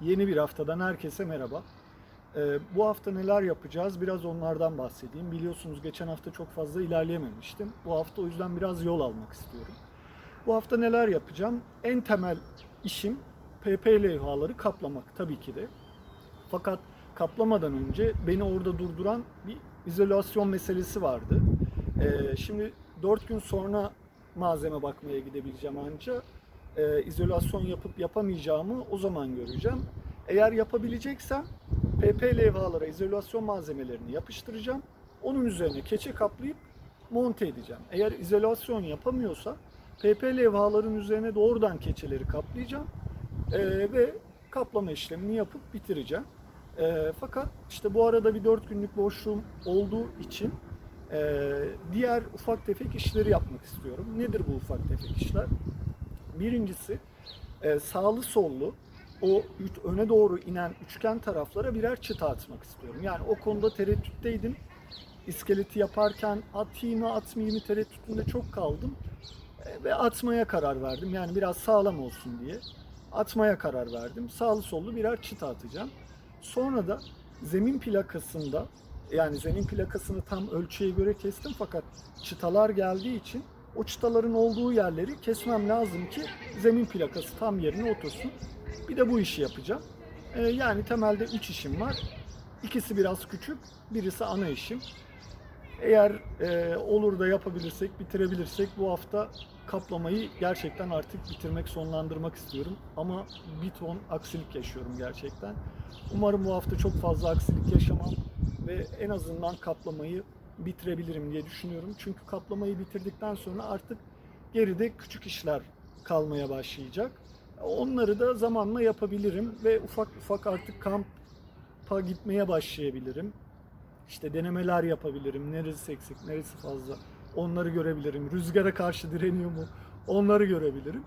Yeni bir haftadan herkese merhaba. Ee, bu hafta neler yapacağız? Biraz onlardan bahsedeyim. Biliyorsunuz geçen hafta çok fazla ilerleyememiştim. Bu hafta o yüzden biraz yol almak istiyorum. Bu hafta neler yapacağım? En temel işim PP levhaları kaplamak tabii ki de. Fakat kaplamadan önce beni orada durduran bir izolasyon meselesi vardı. Ee, şimdi 4 gün sonra malzeme bakmaya gidebileceğim anca. Ee, izolasyon yapıp yapamayacağımı o zaman göreceğim. Eğer yapabileceksem PP levhalara izolasyon malzemelerini yapıştıracağım. Onun üzerine keçe kaplayıp monte edeceğim. Eğer izolasyon yapamıyorsa PP levhaların üzerine doğrudan keçeleri kaplayacağım Ee, ve kaplama işlemini yapıp bitireceğim. Ee, fakat işte bu arada bir 4 günlük boşluğum olduğu için e, diğer ufak tefek işleri yapmak istiyorum. Nedir bu ufak tefek işler? Birincisi e, sağlı sollu o üç- öne doğru inen üçgen taraflara birer çıta atmak istiyorum. Yani o konuda tereddütteydim. İskeleti yaparken atayım mı atmayayım mı tereddütünde çok kaldım. E, ve atmaya karar verdim. Yani biraz sağlam olsun diye. Atmaya karar verdim. Sağlı sollu birer çıta atacağım. Sonra da zemin plakasında yani zemin plakasını tam ölçüye göre kestim fakat çıtalar geldiği için o çıtaların olduğu yerleri kesmem lazım ki zemin plakası tam yerine otursun. Bir de bu işi yapacağım. Ee, yani temelde 3 işim var. İkisi biraz küçük, birisi ana işim. Eğer e, olur da yapabilirsek, bitirebilirsek bu hafta kaplamayı gerçekten artık bitirmek, sonlandırmak istiyorum. Ama bir ton aksilik yaşıyorum gerçekten. Umarım bu hafta çok fazla aksilik yaşamam ve en azından kaplamayı bitirebilirim diye düşünüyorum. Çünkü kaplamayı bitirdikten sonra artık geride küçük işler kalmaya başlayacak. Onları da zamanla yapabilirim ve ufak ufak artık kampa gitmeye başlayabilirim. İşte denemeler yapabilirim. Neresi eksik, neresi fazla. Onları görebilirim. Rüzgara karşı direniyor mu? Onları görebilirim.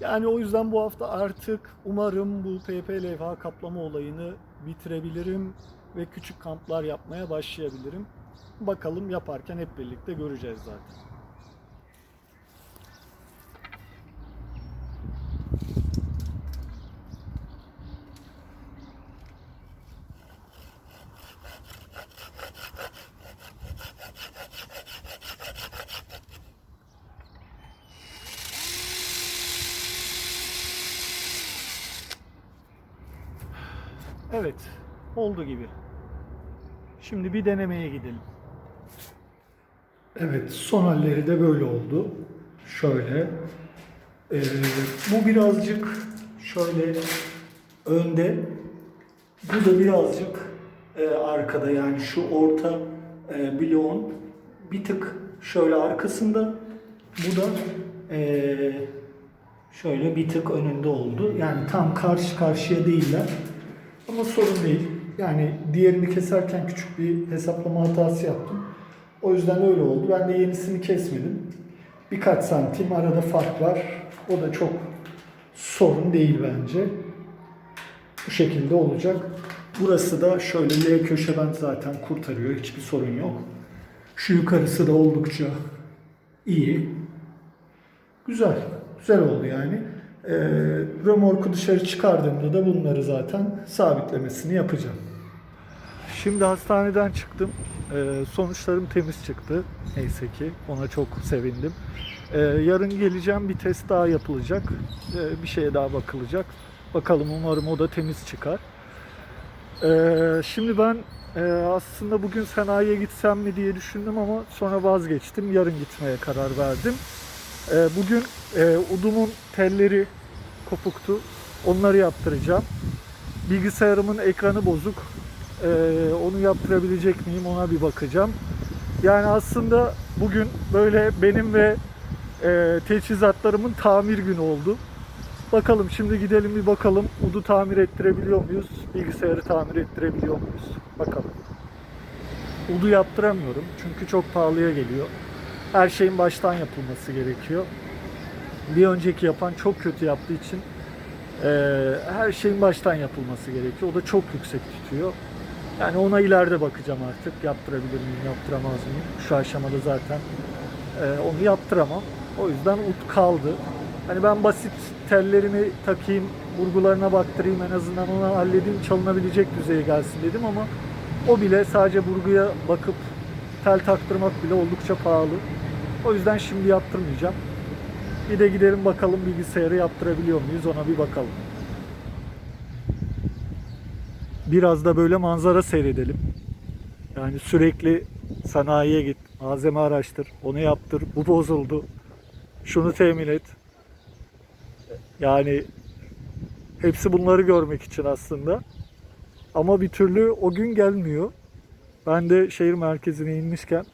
Yani o yüzden bu hafta artık umarım bu PP levha kaplama olayını bitirebilirim ve küçük kamplar yapmaya başlayabilirim. Bakalım yaparken hep birlikte göreceğiz zaten. Evet, oldu gibi. Şimdi bir denemeye gidelim. Evet, son halleri de böyle oldu. Şöyle. Ee, bu birazcık şöyle önde. Bu da birazcık e, arkada yani şu orta e, bloğun bir tık şöyle arkasında. Bu da e, şöyle bir tık önünde oldu. Yani tam karşı karşıya değiller. Ama sorun değil. Yani diğerini keserken küçük bir hesaplama hatası yaptım. O yüzden öyle oldu. Ben de yenisini kesmedim. Birkaç santim arada fark var. O da çok sorun değil bence. Bu şekilde olacak. Burası da şöyle L köşeden zaten kurtarıyor. Hiçbir sorun yok. Şu yukarısı da oldukça iyi. Güzel. Güzel oldu yani. Ee, römorku dışarı çıkardığımda da bunları zaten sabitlemesini yapacağım. Şimdi hastaneden çıktım. Ee, sonuçlarım temiz çıktı. Neyse ki ona çok sevindim. Ee, yarın geleceğim bir test daha yapılacak. Ee, bir şeye daha bakılacak. Bakalım umarım o da temiz çıkar. Ee, şimdi ben e, aslında bugün sanayiye gitsem mi diye düşündüm ama sonra vazgeçtim. Yarın gitmeye karar verdim. Ee, bugün e, udumun telleri kopuktu. Onları yaptıracağım. Bilgisayarımın ekranı bozuk. Ee, onu yaptırabilecek miyim ona bir bakacağım. Yani aslında bugün böyle benim ve e, teçhizatlarımın tamir günü oldu. Bakalım şimdi gidelim bir bakalım. Udu tamir ettirebiliyor muyuz? Bilgisayarı tamir ettirebiliyor muyuz? Bakalım. Udu yaptıramıyorum çünkü çok pahalıya geliyor. Her şeyin baştan yapılması gerekiyor. Bir önceki yapan çok kötü yaptığı için eee, her şeyin baştan yapılması gerekiyor. O da çok yüksek tutuyor. Yani ona ileride bakacağım artık. Yaptırabilir miyim, yaptıramaz mıyım? Şu aşamada zaten eee, onu yaptıramam. O yüzden ut kaldı. Hani ben basit tellerimi takayım, Burgularına baktırayım en azından onu halledeyim çalınabilecek düzeye gelsin dedim ama o bile sadece burguya bakıp tel taktırmak bile oldukça pahalı. O yüzden şimdi yaptırmayacağım. Bir de gidelim bakalım bilgisayarı yaptırabiliyor muyuz ona bir bakalım. Biraz da böyle manzara seyredelim. Yani sürekli sanayiye git, malzeme araştır, onu yaptır, bu bozuldu, şunu temin et. Yani hepsi bunları görmek için aslında. Ama bir türlü o gün gelmiyor. Ben de şehir merkezine inmişken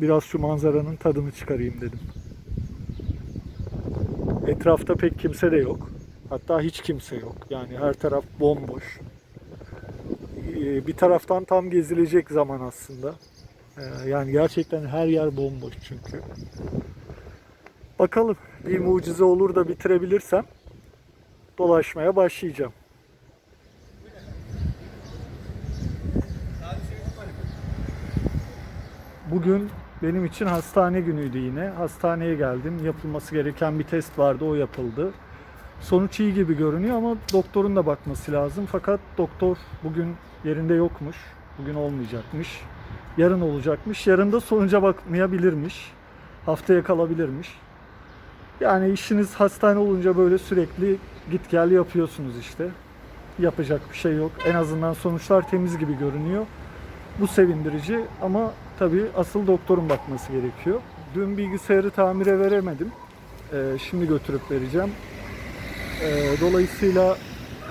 biraz şu manzaranın tadını çıkarayım dedim. Etrafta pek kimse de yok. Hatta hiç kimse yok. Yani her taraf bomboş. Ee, Bir taraftan tam gezilecek zaman aslında. Ee, Yani gerçekten her yer bomboş çünkü. Bakalım bir mucize olur da bitirebilirsem dolaşmaya başlayacağım. Bugün benim için hastane günüydü yine. Hastaneye geldim. Yapılması gereken bir test vardı. O yapıldı. Sonuç iyi gibi görünüyor ama doktorun da bakması lazım. Fakat doktor bugün yerinde yokmuş. Bugün olmayacakmış. Yarın olacakmış. Yarın da sonuca bakmayabilirmiş. Haftaya kalabilirmiş. Yani işiniz hastane olunca böyle sürekli git gel yapıyorsunuz işte. Yapacak bir şey yok. En azından sonuçlar temiz gibi görünüyor. Bu sevindirici ama tabii asıl doktorun bakması gerekiyor. Dün bilgisayarı tamire veremedim. Ee, şimdi götürüp vereceğim. Ee, dolayısıyla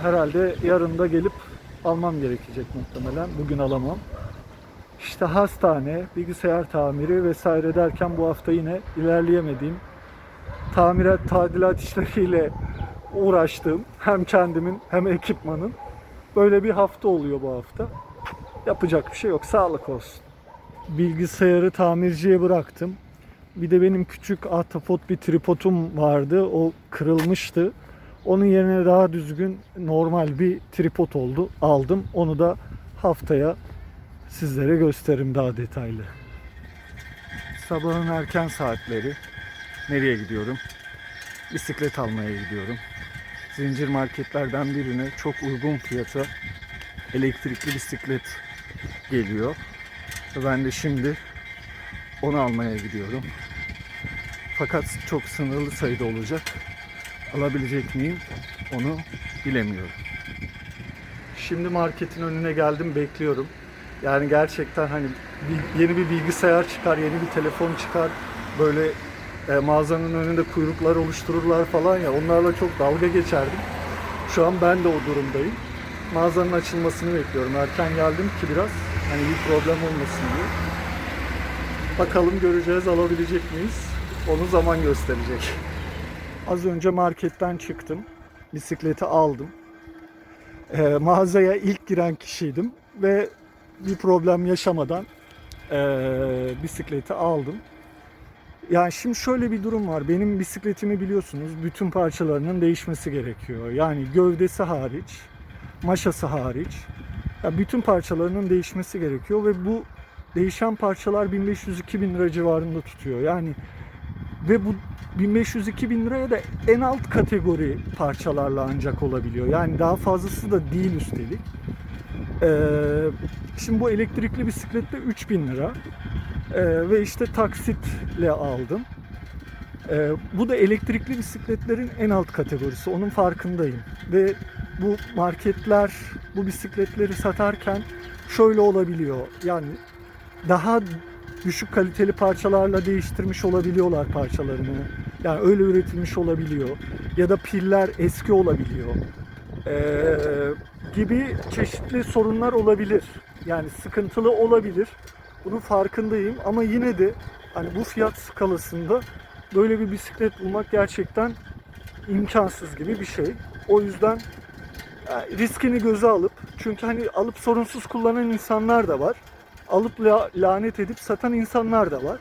herhalde yarın da gelip almam gerekecek muhtemelen. Bugün alamam. İşte hastane, bilgisayar tamiri vesaire derken bu hafta yine ilerleyemediğim tamirat, tadilat işleriyle uğraştığım hem kendimin hem ekipmanın böyle bir hafta oluyor bu hafta. Yapacak bir şey yok. Sağlık olsun. Bilgisayarı tamirciye bıraktım. Bir de benim küçük ahtapot bir tripodum vardı. O kırılmıştı. Onun yerine daha düzgün normal bir tripod oldu. Aldım. Onu da haftaya sizlere gösteririm daha detaylı. Sabahın erken saatleri. Nereye gidiyorum? Bisiklet almaya gidiyorum. Zincir marketlerden birine çok uygun fiyata elektrikli bisiklet geliyor. Ben de şimdi onu almaya gidiyorum. Fakat çok sınırlı sayıda olacak. Alabilecek miyim onu bilemiyorum. Şimdi marketin önüne geldim bekliyorum. Yani gerçekten hani yeni bir bilgisayar çıkar, yeni bir telefon çıkar. Böyle e, mağazanın önünde kuyruklar oluştururlar falan ya onlarla çok dalga geçerdim. Şu an ben de o durumdayım. Mağazanın açılmasını bekliyorum. Erken geldim ki biraz hani bir problem olmasın diye. Bakalım göreceğiz alabilecek miyiz? Onu zaman gösterecek. Az önce marketten çıktım. Bisikleti aldım. Ee, mağazaya ilk giren kişiydim ve bir problem yaşamadan ee, bisikleti aldım. Yani şimdi şöyle bir durum var. Benim bisikletimi biliyorsunuz bütün parçalarının değişmesi gerekiyor. Yani gövdesi hariç, maşası hariç. Ya bütün parçalarının değişmesi gerekiyor ve bu değişen parçalar 1500-2000 lira civarında tutuyor. Yani ve bu 1500-2000 liraya da en alt kategori parçalarla ancak olabiliyor. Yani daha fazlası da değil üstelik. Ee, şimdi bu elektrikli bisiklette 3000 lira. Ee, ve işte taksitle aldım. Ee, bu da elektrikli bisikletlerin en alt kategorisi. Onun farkındayım. Ve bu marketler bu bisikletleri satarken şöyle olabiliyor. Yani daha düşük kaliteli parçalarla değiştirmiş olabiliyorlar parçalarını. Yani öyle üretilmiş olabiliyor. Ya da piller eski olabiliyor. Ee, gibi çeşitli sorunlar olabilir. Yani sıkıntılı olabilir. Bunun farkındayım ama yine de hani bu fiyat skalasında böyle bir bisiklet bulmak gerçekten imkansız gibi bir şey. O yüzden e, riskini göze alıp çünkü hani alıp sorunsuz kullanan insanlar da var. Alıp la- lanet edip satan insanlar da var.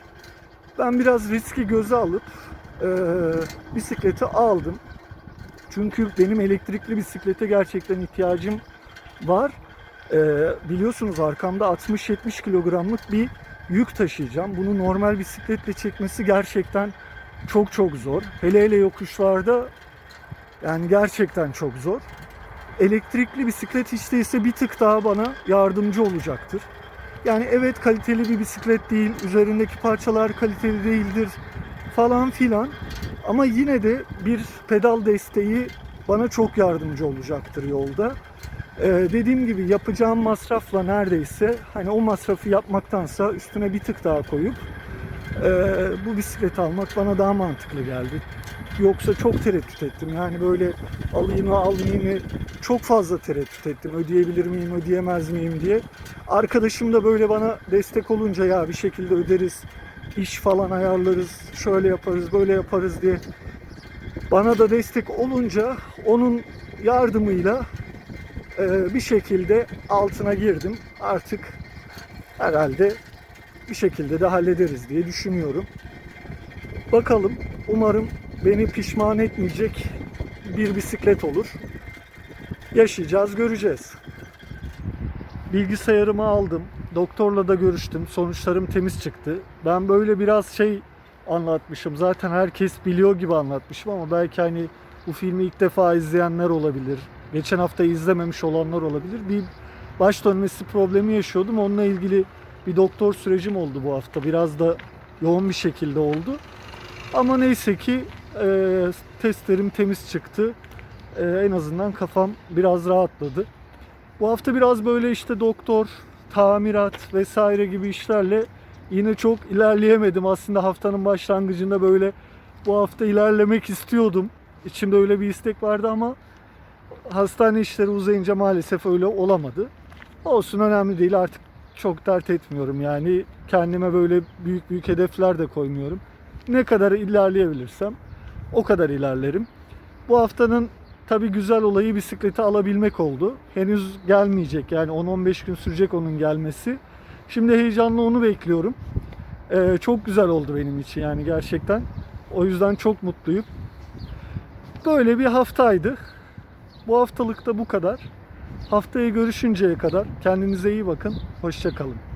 Ben biraz riski göze alıp e, bisikleti aldım. Çünkü benim elektrikli bisiklete gerçekten ihtiyacım var. Ee, biliyorsunuz arkamda 60-70 kilogramlık bir yük taşıyacağım. Bunu normal bisikletle çekmesi gerçekten çok çok zor. Hele hele yokuşlarda Yani gerçekten çok zor. Elektrikli bisiklet hiç değilse bir tık daha bana yardımcı olacaktır. Yani evet kaliteli bir bisiklet değil, üzerindeki parçalar kaliteli değildir falan filan. Ama yine de bir pedal desteği bana çok yardımcı olacaktır yolda. Ee, dediğim gibi yapacağım masrafla neredeyse hani o masrafı yapmaktansa üstüne bir tık daha koyup e, bu bisikleti almak bana daha mantıklı geldi. Yoksa çok tereddüt ettim. Yani böyle alayım mı almayayım mı çok fazla tereddüt ettim. Ödeyebilir miyim ödeyemez miyim diye. Arkadaşım da böyle bana destek olunca ya bir şekilde öderiz. İş falan ayarlarız. Şöyle yaparız böyle yaparız diye. Bana da destek olunca onun yardımıyla e, bir şekilde altına girdim. Artık herhalde bir şekilde de hallederiz diye düşünüyorum. Bakalım umarım beni pişman etmeyecek bir bisiklet olur. Yaşayacağız, göreceğiz. Bilgisayarımı aldım. Doktorla da görüştüm. Sonuçlarım temiz çıktı. Ben böyle biraz şey anlatmışım. Zaten herkes biliyor gibi anlatmışım ama belki hani bu filmi ilk defa izleyenler olabilir. Geçen hafta izlememiş olanlar olabilir. Bir baş dönmesi problemi yaşıyordum. Onunla ilgili bir doktor sürecim oldu bu hafta. Biraz da yoğun bir şekilde oldu. Ama neyse ki e, testlerim temiz çıktı. E, en azından kafam biraz rahatladı. Bu hafta biraz böyle işte doktor, tamirat vesaire gibi işlerle yine çok ilerleyemedim. Aslında haftanın başlangıcında böyle bu hafta ilerlemek istiyordum. İçimde öyle bir istek vardı ama hastane işleri uzayınca maalesef öyle olamadı. Olsun önemli değil artık çok dert etmiyorum yani kendime böyle büyük büyük hedefler de koymuyorum. Ne kadar ilerleyebilirsem o kadar ilerlerim. Bu haftanın tabii güzel olayı bisikleti alabilmek oldu. Henüz gelmeyecek yani 10-15 gün sürecek onun gelmesi. Şimdi heyecanla onu bekliyorum. Ee, çok güzel oldu benim için yani gerçekten. O yüzden çok mutluyum. Böyle bir haftaydı. Bu haftalık da bu kadar. Haftaya görüşünceye kadar kendinize iyi bakın. Hoşçakalın.